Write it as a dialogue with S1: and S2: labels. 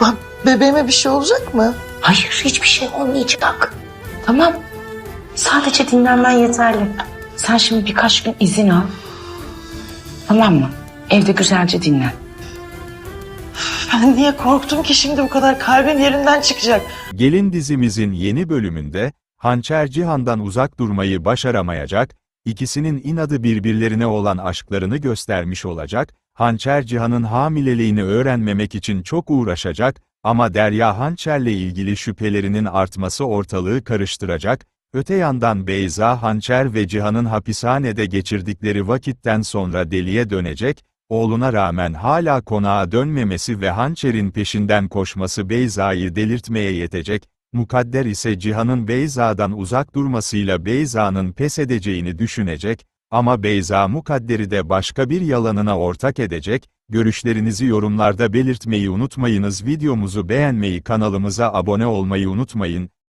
S1: Bak bebeğime bir şey olacak mı?
S2: Hayır hiçbir şey olmayacak. Tamam. Sadece dinlenmen yeterli. Sen şimdi birkaç gün izin al. Tamam mı? Evde güzelce dinlen.
S1: Ben niye korktum ki şimdi bu kadar kalbim yerinden çıkacak.
S3: Gelin dizimizin yeni bölümünde, Hançer Cihan'dan uzak durmayı başaramayacak, ikisinin inadı birbirlerine olan aşklarını göstermiş olacak, Hançer Cihan'ın hamileliğini öğrenmemek için çok uğraşacak, ama Derya Hançer'le ilgili şüphelerinin artması ortalığı karıştıracak, öte yandan Beyza Hançer ve Cihan'ın hapishanede geçirdikleri vakitten sonra deliye dönecek, oğluna rağmen hala konağa dönmemesi ve hançerin peşinden koşması Beyza'yı delirtmeye yetecek, Mukadder ise Cihan'ın Beyza'dan uzak durmasıyla Beyza'nın pes edeceğini düşünecek, ama Beyza Mukadder'i de başka bir yalanına ortak edecek, görüşlerinizi yorumlarda belirtmeyi unutmayınız. Videomuzu beğenmeyi kanalımıza abone olmayı unutmayın,